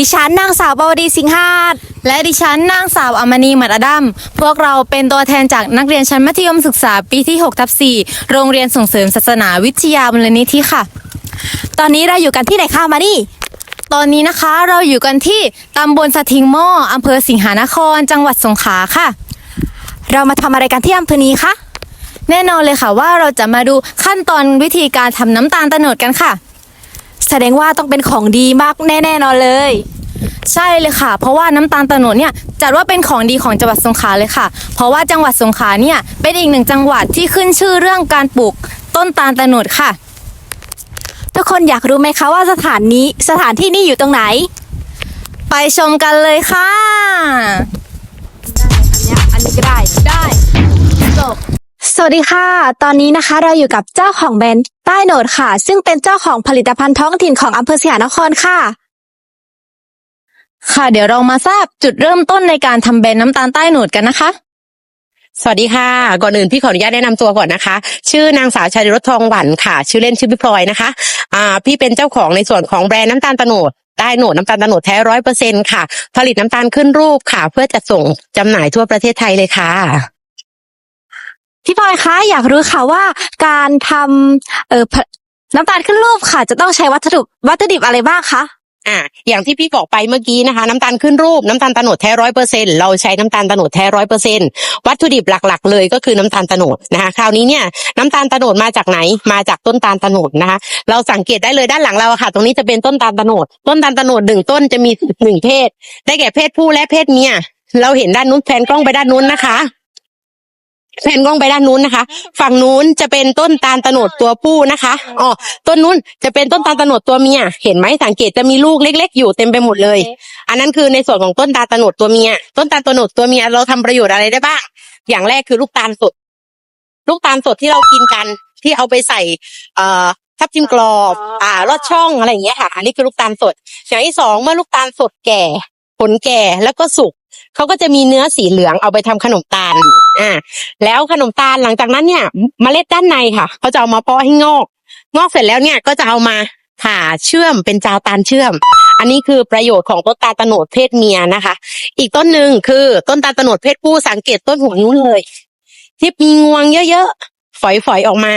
ดิฉันนางสาวปวดีสิงหาดและดิฉันนางสาวอมณีหมัดอดัมพวกเราเป็นตัวแทนจากนักเรียนชั้นมัธยมศึกษาปีที่6ทับ4โรงเรียนส่งเสริมศาสนาวิทยามูลนิธิค่ะ ตอนนี้เราอยู่กันที่ไหนคะมานี่ตอนนี้นะคะเราอยู่กันที่ตำบลสะทิงหม้ออำเภอสิงหานคร จังหวัดสงขลาค่ะ เรามาทำอะไรกันที่อำเภอนี้คะแน่นอนเลยค่ะว่าเราจะมาดูขั้นตอนวิธีการทำน้ำตาลโตโนดกันค่ะ แสดงว่าต้องเป็นของดีมากแน่ๆนอนเลย ใช่เลยค่ะ เพราะว่าน้ำตาลโตโนดเนี่ยจัดว่าเป็นของดีของจังหวัดสงขลาเลยค่ะ เพราะว่าจังหวัดสงขลาเนี่ยเป็นอีกหนึ่งจังหวัดที่ขึ้นชื่อเรื่องการปลูกต้นตาลโตโนดค่ะ ทุกคนอยากรู้ไหมคะว่าสถานนี้สถานที่นี้อยู่ตรงไหน ไปชมกันเลยค่ะอันนี้อันนี้ก็ได้ ได้จบ วัสดีค่ะ ตอนนี้นะคะเราอยู่กับเจ้าของแบรนด์ใต้โหนดค่ะ ซึ่งเป็นเจ้าของผลิตภัณฑ์ท้องถิ่นของอำเภอสยามนครค่ะ ค่ะ เดี๋ยวเรามาทราบจุดเริ่มต้นในการทำแบรนด์น้ำตาลใต้โหนดกันนะคะ สวัสดีค่ะ ก่อนอื่นพี่ขออนุญาตแนะนำตัวก่อนนะคะ ชื่อนางสาวชาลิรสทองหวันค่ะ ชื่อเล่นชื่อพี่พลอยนะคะ อ่า พี่เป็นเจ้าของในส่วนของแบรนด์น้ำตาลตะโนดใต้โหนดน้ำตาลตะโนดแท้ร้อยเปอร์เซ็นค่ะ ผลิตน้ำตาลขึ้นรูปค่ะ เพื่อจัดส่งจำหน่ายทั่วประเทศไทยเลยค่ะ พี่พลอยคะอยากรู้ค่ะว่าการทำเอ่อผน้ำตาลขึ้นรูปค่ะ จะต้องใช้วัตถุดิบวัตถุดิบอะไรบ้างคะอ่าอย่างที่พี่บอกไปเมื่อกี้นะคะ น้ำตาลขึ้นรูปน้ำตาลตะโนดแท้ร้อยเปอร์เซ็นเราใช้น้ำตาลตะโนดแท้ร้อยเปอร์เซ็นวัตถุดิบหลัก ๆ เลยก็คือน้ำตาลตะโนดนะคะคราวนี้เนี่ยน้ำตาลตะโนดมาจากไหนมาจากต้นตาลตะโนดนะคะ เราสังเกตได้เลยด้านหลังเราอะค่ะ ตรงนี้จะเป็นต้นตาลตะโนดต้นตาลตะโนดหนึ่งต้นจะมีหนึ่งเพศ ได้แก่เพศผู้และเพศเมียเราเห็นด้านนู้นแผนกล้องไปด้านนู้นนะคะ แผนกล้องไปด้านนู้นนะคะ ฝั่งนู้นจะเป็นต้นตาลตะโนดตัวผู้นะคะอ๋อต้นนู้นจะเป็นต้นตาลตะโนดตัวเมีย เห็นไหมสังเกตจะมีลูกเล็ก ๆ อยู่เต็มไปหมดเลย อันนั้นคือในส่วนของต้นตาลตะโนดตัวเมีย ต้นตาลตะโนดตัวเมียเราทำประโยชน์อะไรได้บ้าง อย่างแรกคือลูกตาลสด ลูกตาลสดที่เรากินกันที่เอาไปใส่ เอ่อทับทิมกรอบ อ่าลอดช่องอะไรอย่างเงี้ยค่ะ อันนี้คือลูกตาลสด อย่างที่สองเมื่อลูกตาลสดแก่ ผลแก่แล้วก็สุก เขาก็จะมีเนื้อสีเหลืองเอาไปทำขนมตาลอ่าแล้วขนมตาลหลังจากนั้นเนี่ยเมล็ดด้านในค่ะเขาจะเอามาเพาะให้งอก งอกเสร็จแล้วเนี่ยก็จะเอามาผ่าเชื่อมเป็นจาวตาลเชื่อม อันนี้คือประโยชน์ของต้นตาลตะโนดเพศเมียนะคะ อีกต้นหนึ่งคือต้นตาลตะโนดเพศผู้สังเกตต้นหัวนู้นเลยที่มีงวงเยอะๆ ฝอยๆ ออกมา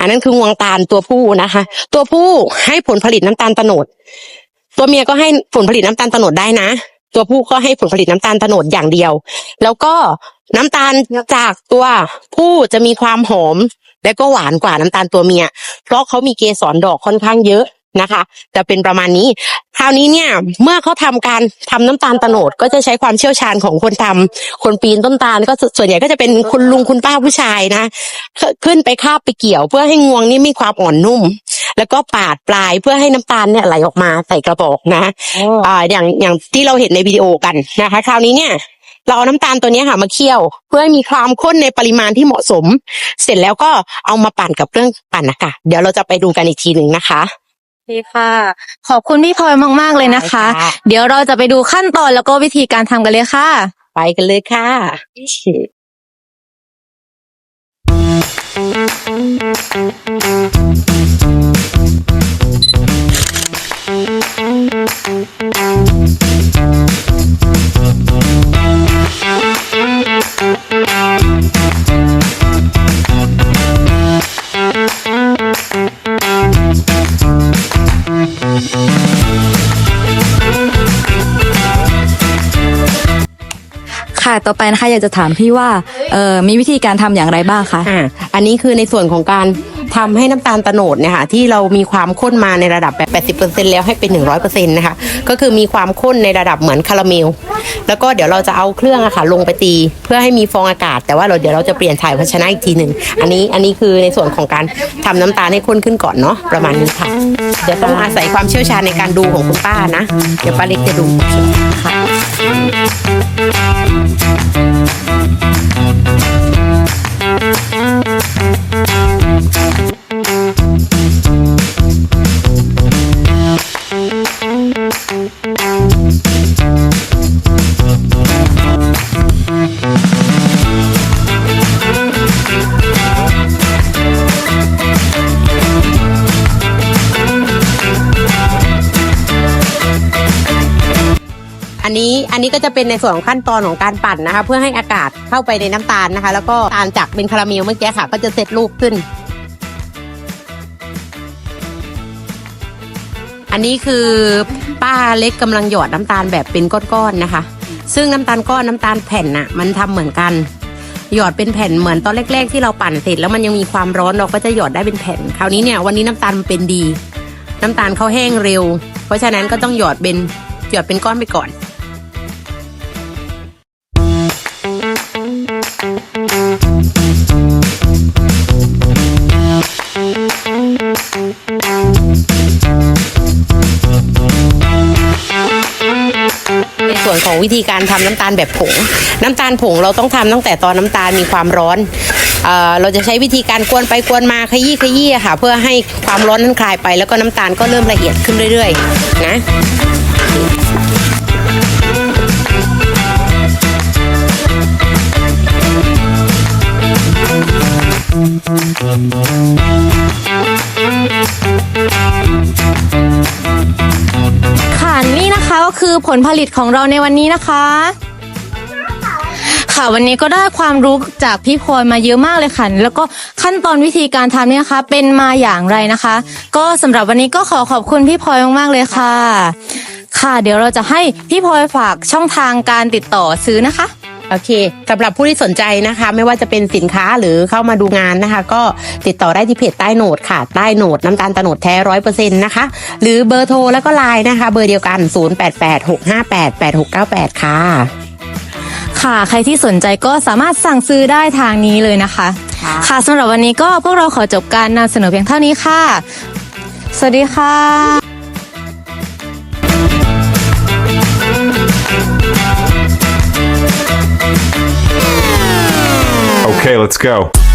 อันนั้นคืองวงตาลตัวผู้นะคะ ตัวผู้ให้ผลผลิตน้ำตาลตะโนด ตัวเมียก็ให้ผลผลิตน้ำตาลตะโนดได้นะ ตัวผู้ก็ให้ผลผลิตน้ำตาลตะโนดอย่างเดียว แล้วก็น้ำตาลจากตัวผู้จะมีความหอม และก็หวานกว่าน้ำตาลตัวเมีย เพราะเขามีเกสรดอกค่อนข้างเยอะนะคะจะเป็นประมาณนี้คราวนี้เนี่ยเมื่อเขาทำการทำน้ำตาลโตโนดก็จะใช้ความเชี่ยวชาญของคนทำคนปีนต้นตาลก็ส่วนใหญ่ก็จะเป็นคุณลุงคุณป้าผู้ชายนะขขึ้นไปคาบไปเกี่ยว เพื่อให้งวงนี่มีความอ่อนนุ่ม แล้วก็ปาดปลายเพื่อให้น้ำตาลเนี่ยไหลออกมาใส่กระบอกนะอ่าอย่างอย่างที่เราเห็นในวิดีโอกันนะคะ คราวนี้เนี่ยเราเอาน้ำตาลตัวเนี้ยค่ะมาเคี่ยว เพื่อให้มีความข้นในปริมาณที่เหมาะสม เสร็จแล้วก็เอามาปั่นกับเครื่องปั่นนะคะเดี๋ยวเราจะไปดูกันอีกทีหนึ่งนะคะดีค่ะ ขอบคุณพี่พลอยมาก ๆ เลยนะคะได้ค่ะเดี๋ยวเราจะไปดูขั้นตอนแล้วก็วิธีการทำกันเลยค่ะ ไปกันเลยค่ะ ค่ะต่อไปนะคะอยากจะถามพี่ว่าเอ่อมีวิธีการทำอย่างไรบ้างคะ อ่าอันนี้คือในส่วนของการ ทำให้น้ำตาลตะโนดเนี่ยค่ะที่เรามีความข้นมาในระดับแบบ80%แล้วให้เป็น 100%นะคะก็คือมีความข้นในระดับเหมือนคาราเมล แล้วก็เดี๋ยวเราจะเอาเครื่องอะค่ะลงไปตี เพื่อให้มีฟองอากาศ แต่ว่าเราเดี๋ยวเราจะเปลี่ยนถ่ายภาชนะอีกทีหนึ่งอันนี้อันนี้คือในส่วนของการทำน้ำตาลให้ข้นขึ้นก่อนเนาะประมาณนี้ค่ะ เดี๋ยวต้องอาศัยความเชี่ยวชาญในการดูของคุณป้านะ เดี๋ยวป้าเล็กจะดูค่ะ นี้อันนี้ก็จะเป็นในส่วนของขั้นตอนของการปั่นนะคะ เพื่อให้อากาศเข้าไปในน้ำตาลนะคะ แล้วก็ตาลจากเป็นคาราเมลเมื่อกี้ค่ะ ก็จะเสร็จรูปขึ้น อันนี้คือป้าเล็กกำลังหยอดน้ำตาลแบบเป็นก้อนๆนะคะ ซึ่งน้ำตาลก้อนน้ำตาลแผ่นน่ะมันทำเหมือนกัน หยอดเป็นแผ่นเหมือนตอนแรก ๆ ที่เราปั่นเสร็จแล้วมันยังมีความร้อนเราก็จะหยอดได้เป็นแผ่น คราวนี้เนี่ยวันนี้น้ำตาลมันเป็นดี น้ำตาลเขาแห้งเร็ว เพราะฉะนั้นก็ต้องหยอดเป็นหยอดเป็นก้อนไปก่อน วิธีการทำน้ำตาลแบบผง น้ำตาลผงเราต้องทำตั้งแต่ตอนน้ำตาลมีความร้อนเอเราจะใช้วิธีการกวนไปกวนมาขยี้ขยี้ค่ะ เพื่อให้ความร้อนนั้นคลายไป แล้วก็น้ำตาลก็เริ่มละเอียดขึ้นเรื่อยๆ นะค่ะ คือผลผลิตของเราในวันนี้นะคะ ค่ะวันนี้ก็ได้ความรู้จากพี่พลอยมาเยอะมากเลยค่ะ แล้วก็ขั้นตอนวิธีการทำเนี่ยนะคะ เป็นมาอย่างไรนะคะ ก็สำหรับวันนี้ก็ขอขอบคุณพี่พลอยมากๆเลยค่ะ ค่ะ เดี๋ยวเราจะให้พี่พลอยฝากช่องทางการติดต่อซื้อนะคะ โอเคสำหรับผู้ที่สนใจนะคะ ไม่ว่าจะเป็นสินค้าหรือเข้ามาดูงานนะคะ ก็ติดต่อได้ที่เพจใต้โหนดค่ะใต้โหนดน้ำตาลตะโหนดแท้ร้อยเปอร์เซ็นต์นะคะ หรือเบอร์โทรแล้วก็ไลน์นะคะ เบอร์เดียวกัน 0 8 8 6 5 8 8 6 9 8 ค่ะ ค่ะ ใครที่สนใจก็สามารถสั่งซื้อได้ทางนี้เลยนะคะ ค่ะค่ะสำหรับวันนี้ก็พวกเราขอจบการนำเสนอเพียงเท่านี้ค่ะ สวัสดีค่ะ Okay, let's go.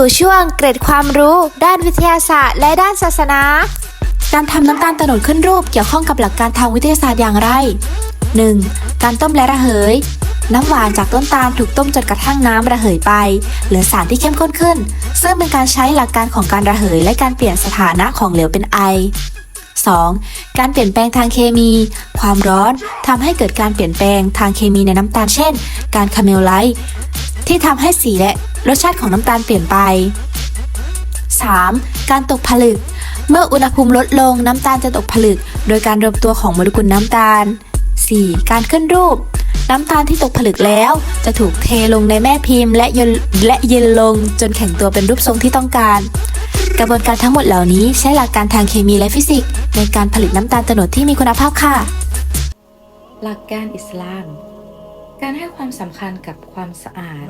สู่ช่วงเกร็ดความรู้ ด้านวิทยาศาสตร์และด้านศาสนา การทำน้ำตาลโตนดขึ้นรูปเกี่ยวข้องกับหลักการทางวิทยาศาสตร์อย่างไร 1. การต้มและระเหย น้ำหวานจากต้นตาลถูกต้มจนกระทั่งน้ำระเหยไป เหลือสารที่เข้มข้นขึ้น ซึ่งเป็นการใช้หลักการของการระเหย และการเปลี่ยนสถานะของเหลวเป็นไอ 2. การเปลี่ยนแปลงทางเคมี ความร้อนทำให้เกิดการเปลี่ยนแปลงทางเคมีในน้ำตาลเช่น การคาเมลไลท์ ที่ทำให้สีและรสชาติของน้ำตาลเปลี่ยนไป 3. การตกผลึก เมื่ออุณหภูมิลดลงน้ำตาลจะตกผลึก โดยการรวมตัวของโมเลกุลน้ำตาล 4. การขึ้นรูป น้ำตาลที่ตกผลึกแล้วจะถูกเทลงในแม่พิมพ์ และเย็นและเย็นลงจนแข็งตัวเป็นรูปทรงที่ต้องการ กระบวนการทั้งหมดเหล่านี้ใช้หลักการทางเคมีและฟิสิกส์ในการผลิตน้ำตาลโตนดที่มีคุณภาพค่ะ หลักการอิสลาม การให้ความสำคัญกับความสะอาด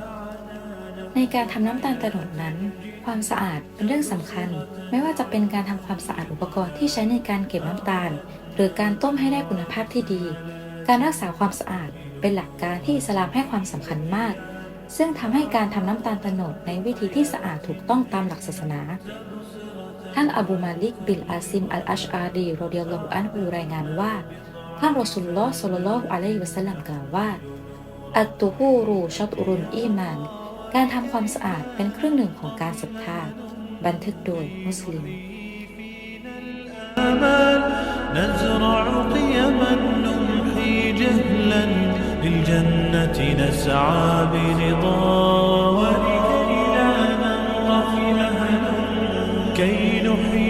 ในการทำน้ำตาลโตนดนั้น ความสะอาดเป็นเรื่องสำคัญ ไม่ว่าจะเป็นการทำความสะอาดอุปกรณ์ที่ใช้ในการเก็บน้ำตาล หรือการต้มให้ได้คุณภาพที่ดี การรักษาความสะอาดเป็นหลักการที่อิสลามให้ความสำคัญมาก ซึ่งทำให้การทำน้ำตาลโตนดในวิธีที่สะอาดถูกต้องตามหลักศาสนาท่านอบูมาลิกบิลอาซิมอัลอัชอารีรเดียลลอฮุอันฮูรายงานว่า ท่านรอสุลลอฮ์สัลลัลลอฮุอะลัยฮิวะสัลลัมกล่าวว่า อัตตุฮูรูชอตุรุนอีมันการทำความสะอาดเป็นเครื่องหนึ่งของการศรัทธา บันทึกโดยมุสลิม للجنة نسعى برضا ولكي لا من غفل كي نحيي